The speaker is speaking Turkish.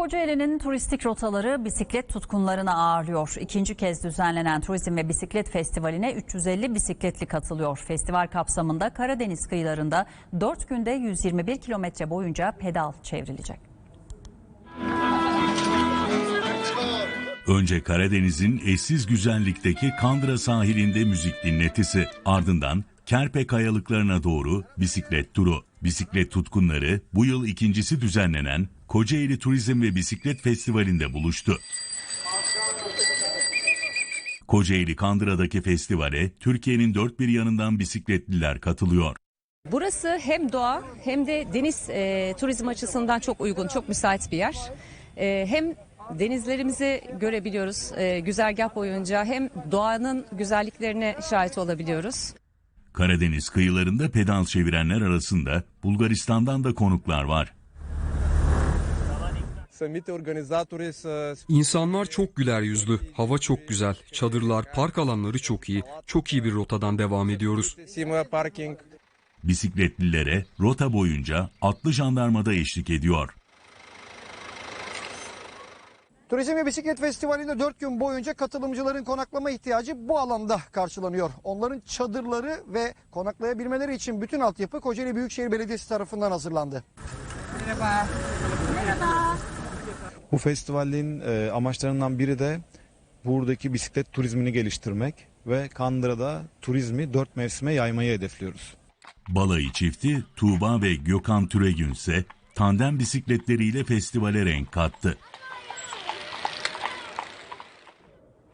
Kocaeli'nin turistik rotaları bisiklet tutkunlarını ağırlıyor. İkinci kez düzenlenen Turizm ve Bisiklet Festivali'ne 350 bisikletli katılıyor. Festival kapsamında Karadeniz kıyılarında 4 günde 121 kilometre boyunca pedal çevrilecek. Önce Karadeniz'in eşsiz güzellikteki Kandıra sahilinde müzik dinletisi, ardından Kerpe kayalıklarına doğru bisiklet turu. Bisiklet tutkunları bu yıl ikincisi düzenlenen Kocaeli Turizm ve Bisiklet Festivali'nde buluştu. Kocaeli Kandıra'daki festivale Türkiye'nin dört bir yanından bisikletliler katılıyor. Burası hem doğa hem de deniz e, turizm açısından çok uygun, çok müsait bir yer. E, hem denizlerimizi görebiliyoruz e, güzergah boyunca hem doğanın güzelliklerine şahit olabiliyoruz. Karadeniz kıyılarında pedal çevirenler arasında Bulgaristan'dan da konuklar var. İnsanlar çok güler yüzlü, hava çok güzel, çadırlar, park alanları çok iyi. Çok iyi bir rotadan devam ediyoruz. Bisikletlilere rota boyunca atlı jandarmada eşlik ediyor. Turizm ve Bisiklet Festivali'nde 4 gün boyunca katılımcıların konaklama ihtiyacı bu alanda karşılanıyor. Onların çadırları ve konaklayabilmeleri için bütün altyapı Kocaeli Büyükşehir Belediyesi tarafından hazırlandı. Bu festivalin e, amaçlarından biri de buradaki bisiklet turizmini geliştirmek ve Kandıra'da turizmi dört mevsime yaymayı hedefliyoruz. Balayı çifti Tuğba ve Gökhan Türegün ise tandem bisikletleriyle festivale renk kattı.